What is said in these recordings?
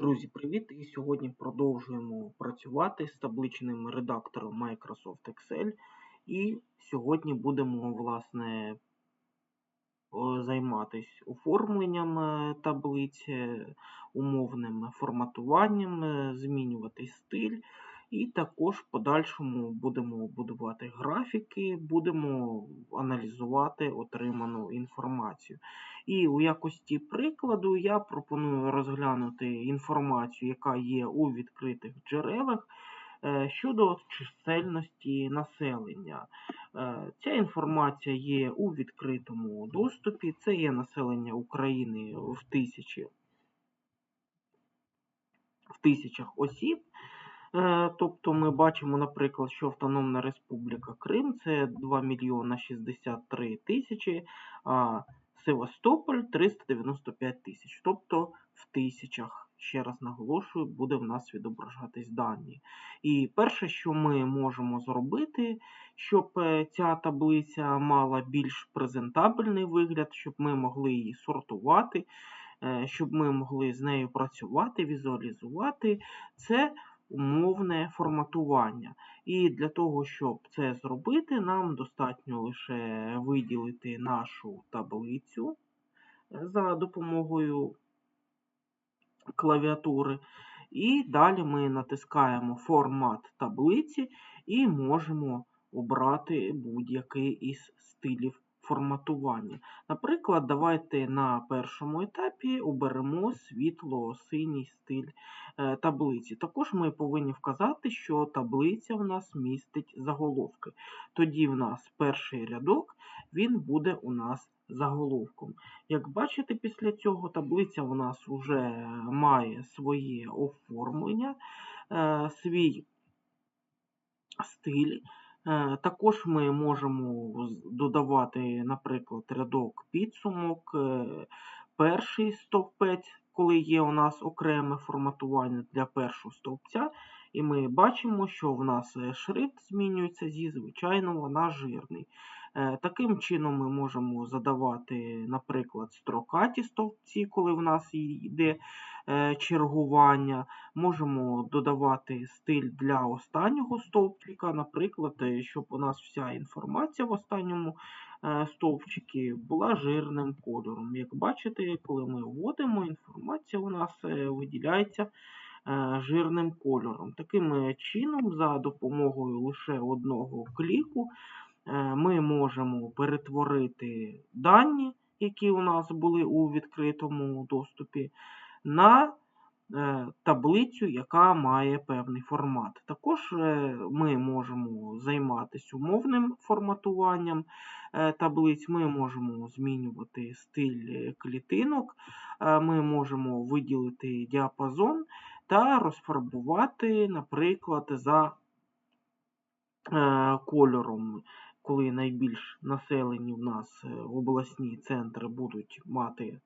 Друзі, привіт! І сьогодні продовжуємо працювати з табличним редактором Microsoft Excel. І сьогодні будемо, власне, займатися оформленням таблиці, е, умовним форматуванням, е, змінювати стиль. І також в подальшому будемо будувати графіки, будемо аналізувати отриману інформацію. І у якості прикладу я пропоную розглянути інформацію, яка є у відкритих джерелах е, щодо чисельності населення. Е, ця інформація є у відкритому доступі. Це є населення України в тисячі в тисячах осіб. Е, тобто ми бачимо, наприклад, що Автономна Республіка Крим це 2 мільйона 63 тисячі, а Севастополь 395 тисяч. Тобто в тисячах, ще раз наголошую, буде в нас відображатись дані. І перше, що ми можемо зробити, щоб е, ця таблиця мала більш презентабельний вигляд, щоб ми могли її сортувати, е, щоб ми могли з нею працювати, візуалізувати, це умовне форматування. І для того, щоб це зробити, нам достатньо лише виділити нашу таблицю е, за допомогою клавіатури. І далі ми натискаємо формат таблиці і можемо обрати будь-який із стилів форматування. Наприклад, давайте на першому етапі оберемо світло-синій стиль е, таблиці. Також ми повинні вказати, що таблиця в нас містить заголовки. Тоді в нас перший рядок він буде у нас заголовком. Як бачите, після цього таблиця у нас вже має своє оформлення, е, свій стиль. Е, також ми можемо додавати, наприклад, рядок підсумок, е, перший стовпець, коли є у нас окреме форматування для першого стовпця. І ми бачимо, що в нас е, шрифт змінюється зі звичайного на жирний. Е, таким чином ми можемо задавати, наприклад, строкаті стовпці, коли в нас йде е, чергування. Можемо додавати стиль для останнього стовпчика, наприклад, щоб у нас вся інформація в останньому стовпчику була жирним кольором. Як бачите, коли ми вводимо, інформація у нас виділяється. Е, жирним кольором. Таким е, чином, за допомогою лише одного кліку, е, ми можемо перетворити дані, які у нас були у відкритому доступі, на таблицю, яка має певний формат. Також ми можемо займатися умовним форматуванням таблиць, ми можемо змінювати стиль клітинок, ми можемо виділити діапазон та розфарбувати, наприклад, за е, кольором, коли найбільш населені в нас е, обласні центри будуть мати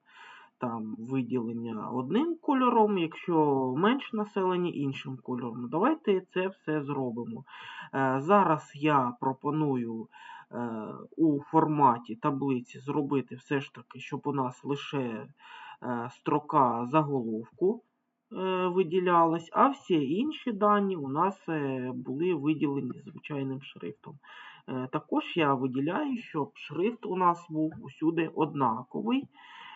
там виділення одним кольором, якщо менш населені іншим кольором. Давайте це все зробимо. Е, зараз я пропоную у форматі таблиці зробити все ж таки, щоб у нас лише строка заголовку Е, виділялась, а всі інші дані у нас е, були виділені звичайним шрифтом. Е, також я виділяю, щоб шрифт у нас був усюди однаковий.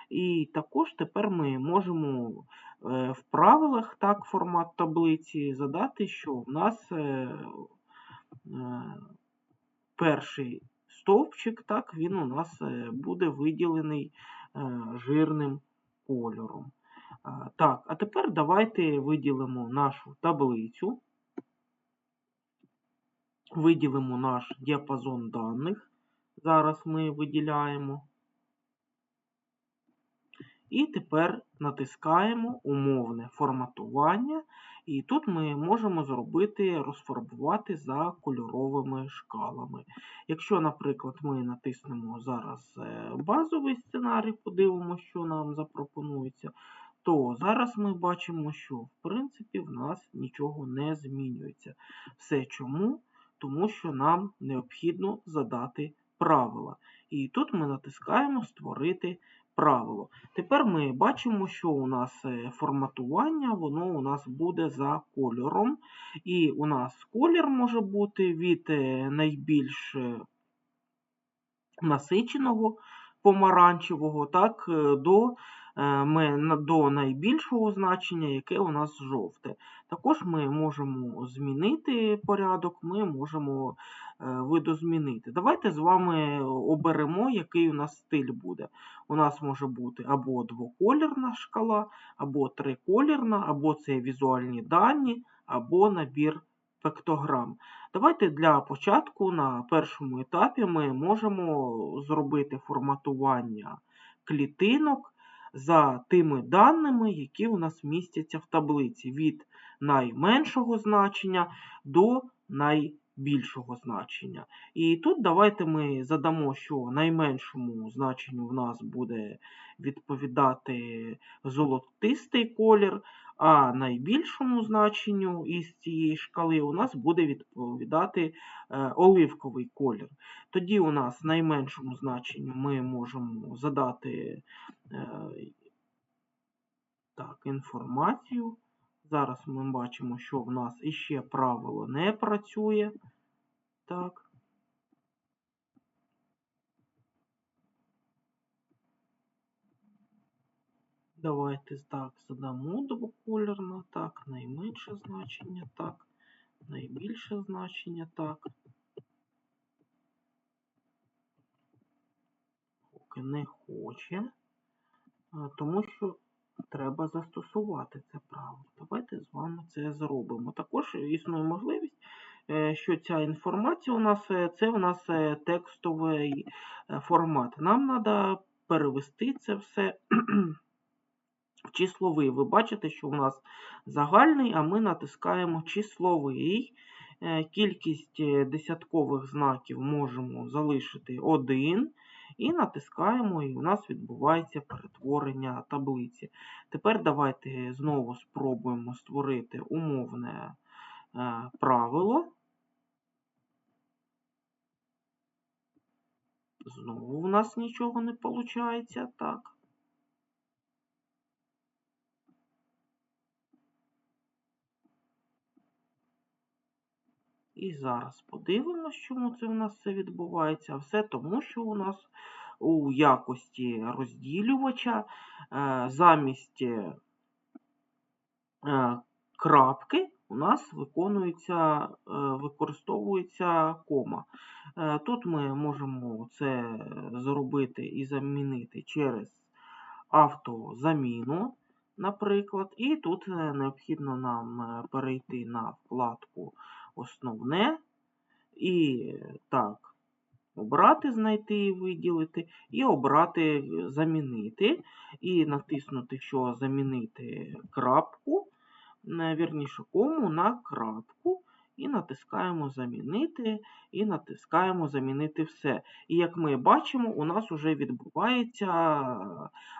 І також тепер ми можемо в правилах так, формат таблиці задати, що в нас перший стовпчик, так, він у нас буде виділений жирним кольором. Так, а тепер давайте виділимо нашу таблицю, виділимо наш діапазон даних. Зараз ми виділяємо. І тепер натискаємо умовне форматування. І тут ми можемо зробити, розфарбувати за кольоровими шкалами. Якщо, наприклад, ми натиснемо зараз е, базовий сценарій, подивимося, що нам запропонується, то зараз ми бачимо, що в принципі в нас нічого не змінюється. Все чому? Тому що нам необхідно задати правила. І тут ми натискаємо Створити правило. Тепер ми бачимо, що у нас е, форматування, воно у нас буде за кольором. І у нас колір може бути від е, найбільш е, насиченого помаранчевого, так, до, ми- до найбільшого значення, яке у нас жовте. Також ми можемо змінити порядок, ми можемо е, видозмінити. Давайте з вами оберемо, який у нас стиль буде. У нас може бути або двоколірна шкала, або триколірна, або це візуальні дані, або набір пектограм. Давайте для початку на першому етапі ми можемо зробити форматування клітинок за тими даними, які у нас містяться в таблиці від найменшого значення до найбільшого значення. І тут давайте ми задамо, що найменшому значенню в нас буде відповідати золотистий колір, а найбільшому значенню із цієї шкали у нас буде відповідати е, оливковий колір. Тоді у нас найменшому значенню ми можемо задати е, так, інформацію. Зараз ми бачимо, що в нас іще правило не працює. Так. Давайте так задамо двокольорно, так, найменше значення, так, найбільше значення, так. Поки не хоче, тому що треба застосувати це правило. Давайте з вами це зробимо. Також існує можливість, е, що ця інформація у нас е, це у нас е, текстовий формат. Нам треба перевести це все в числовий. Ви бачите, що у нас загальний, а ми натискаємо числовий. Кількість десяткових знаків можемо залишити 1 і натискаємо, і у нас відбувається перетворення таблиці. Тепер давайте знову спробуємо створити умовне е, правило. Знову в нас нічого не виходить. Так. І зараз подивимось, чому це у нас все відбувається. Все тому, що у нас у якості розділювача е, замість е, крапки у нас виконується, е, використовується кома. Е, Тут ми можемо це зробити і замінити через автозаміну, наприклад. І тут е, необхідно нам е, перейти на вкладку Основне. І так, обрати, знайти і виділити, і обрати замінити, і натиснути, що замінити крапку, е, вірніше кому на крапку, натискаємо замінити, і натискаємо замінити все. І як ми бачимо, у нас вже відбувається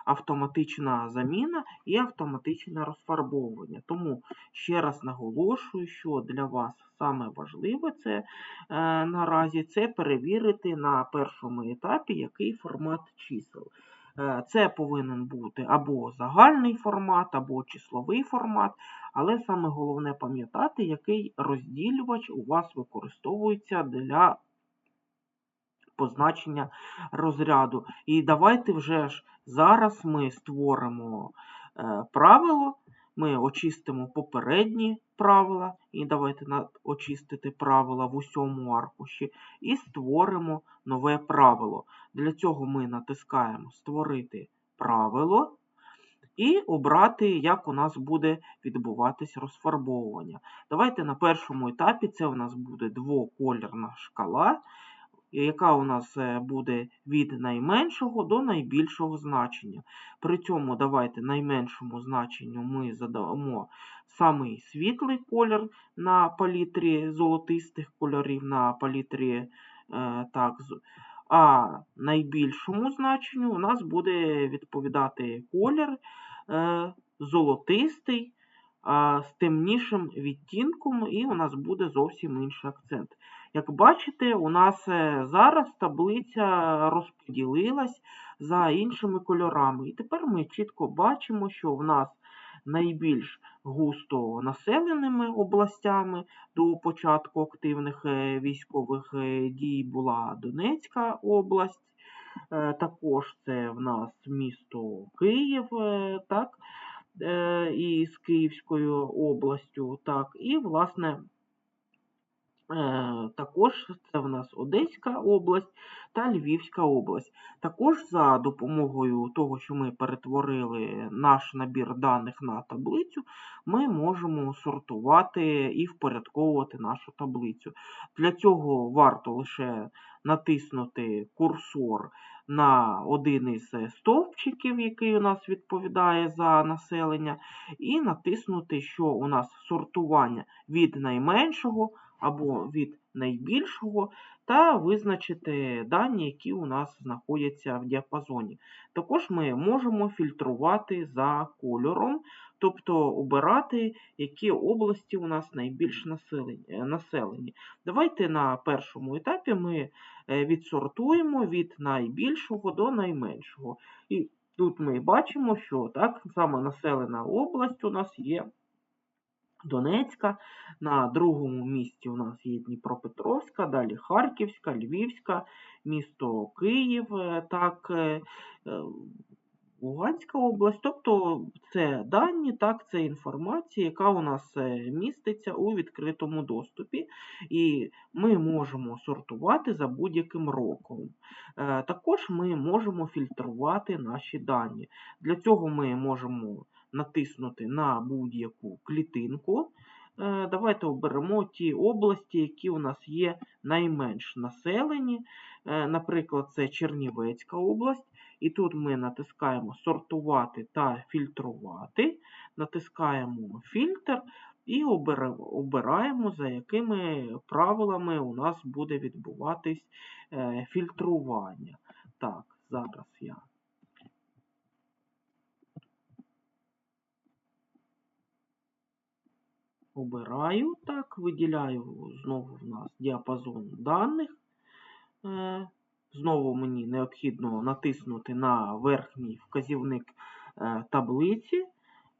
автоматична заміна і автоматичне розфарбовування. Тому ще раз наголошую, що для вас саме важливе це е, наразі це перевірити на першому етапі, який формат чисел. Е, Це повинен бути або загальний формат, або числовий формат, але саме головне пам'ятати, який розділювач у вас використовується для позначення розряду. І давайте вже ж зараз ми створимо е, правило, ми очистимо попередні правила, і давайте очистити правила в усьому аркуші, і створимо нове правило. Для цього ми натискаємо Створити правило і обрати, як у нас буде відбуватись розфарбовування. Давайте на першому етапі це у нас буде двоколірна шкала, яка у нас е, буде від найменшого до найбільшого значення. При цьому давайте найменшому значенню ми задамо самий світлий колір на палітрі золотистих кольорів, на палітрі е, так, а найбільшому значенню у нас буде відповідати колір золотистий з темнішим відтінком, і у нас буде зовсім інший акцент. Як бачите, у нас е, зараз таблиця розподілилась за іншими кольорами. І тепер ми чітко бачимо, що в нас найбільш густо населеними областями до початку активних е, військових е, дій була Донецька область. Е, Також це в нас місто Київ, е, так, е, і з Київською областю, так, і, власне, Також це в нас Одеська область та Львівська область. Також за допомогою того, що ми перетворили наш набір даних на таблицю, ми можемо сортувати і впорядковувати нашу таблицю. Для цього варто лише натиснути курсор на один із стовпчиків, який у нас відповідає за населення, і натиснути, що у нас сортування від найменшого або від найбільшого, та визначити дані, які у нас знаходяться в діапазоні. Також ми можемо фільтрувати за кольором, тобто обирати, які області у нас найбільш населені. Давайте на першому етапі ми е, відсортуємо від найбільшого до найменшого. І тут ми бачимо, що так саме населена область у нас є. Донецька. На другому місці у нас є Дніпропетровська, далі Харківська, Львівська, місто Київ, е, так, е, е, Луганська область. Тобто це дані, так, це інформація, яка у нас міститься у відкритому доступі, і ми можемо сортувати за будь-яким роком. Також ми можемо фільтрувати наші дані. Для цього ми можемо натиснути на будь-яку клітинку. Е, давайте оберемо ті області, які у нас є найменш населені. Е, наприклад, це Чернівецька область. І тут ми натискаємо сортувати та фільтрувати, натискаємо фільтр і обираємо, за якими правилами у нас буде відбуватись е, фільтрування. Так, зараз я обираю, так, виділяю знову в нас діапазон даних. Знову мені необхідно натиснути на верхній вказівник е, таблиці.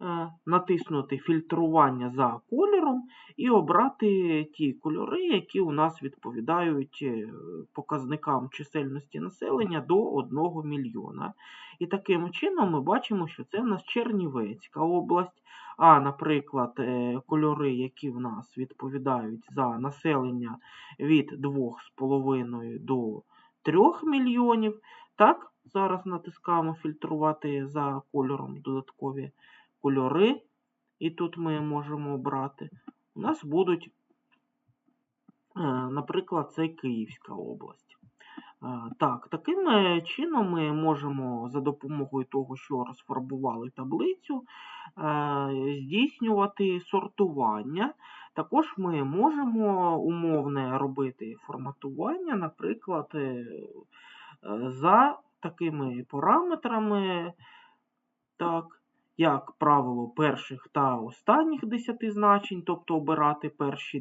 Е, натиснути фільтрування за кольором і обрати ті кольори, які у нас відповідають е, показникам чисельності населення до 1 мільйона. І таким чином ми бачимо, що це в нас Чернівецька область. А, наприклад, кольори, які в нас відповідають за населення від 2,5 до 3 мільйонів. Так, зараз натискаємо фільтрувати за кольором додаткові кольори, і тут ми можемо обрати, у нас будуть, е, наприклад, це Київська область. Е, так, Таким е, чином ми можемо за допомогою того, що розфарбували таблицю, здійснювати сортування. Також ми можемо умовне робити форматування, наприклад, за такими параметрами. так, як правило, перших та останніх 10 значень, тобто обирати перші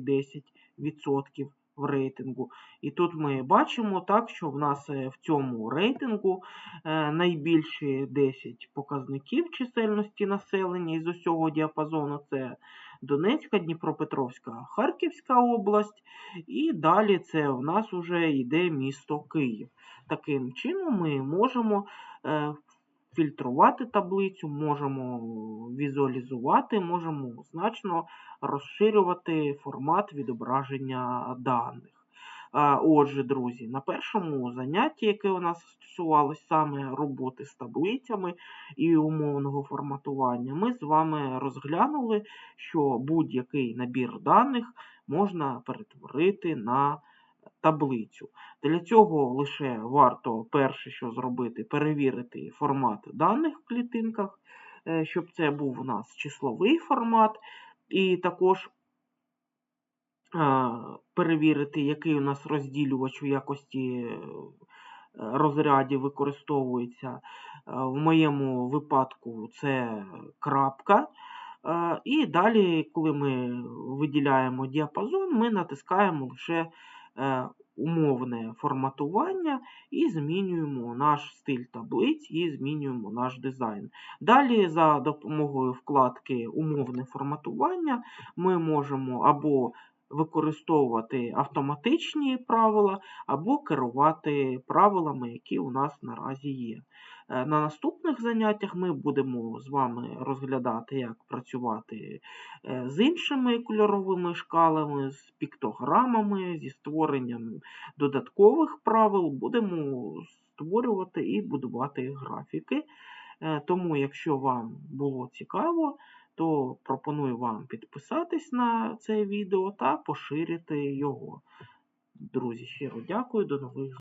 10% в рейтингу. І тут ми бачимо, так, що в нас е, в цьому рейтингу е, найбільші 10 показників чисельності населення із усього діапазону це Донецька, Дніпропетровська, Харківська область. І далі це в нас вже йде місто Київ. Таким чином ми можемо е, фільтрувати таблицю, можемо візуалізувати, можемо значно розширювати формат відображення даних. Отже, друзі, на першому занятті, яке у нас стосувалося саме роботи з таблицями і умовного форматування, ми з вами розглянули, що будь-який набір даних можна перетворити на таблицю. Для цього лише варто перше, що зробити, перевірити формат даних в клітинках, е, щоб це був у нас числовий формат, і також перевірити, який у нас розділювач у якості е, розрядів використовується. Е, в моєму випадку це крапка. І далі, коли ми виділяємо діапазон, ми натискаємо лише е, умовне форматування і змінюємо наш стиль таблиць і змінюємо наш дизайн. Далі, за допомогою вкладки Умовне форматування ми можемо або використовувати автоматичні правила, або керувати правилами, які у нас наразі є. Е, На наступних заняттях ми будемо з вами розглядати, як працювати е, з іншими кольоровими шкалами, з піктограмами, зі створенням додаткових правил. Будемо створювати і будувати графіки. Е, Тому, якщо вам було цікаво, то пропоную вам підписатись на це відео та поширити його. Друзі, щиро дякую, до нових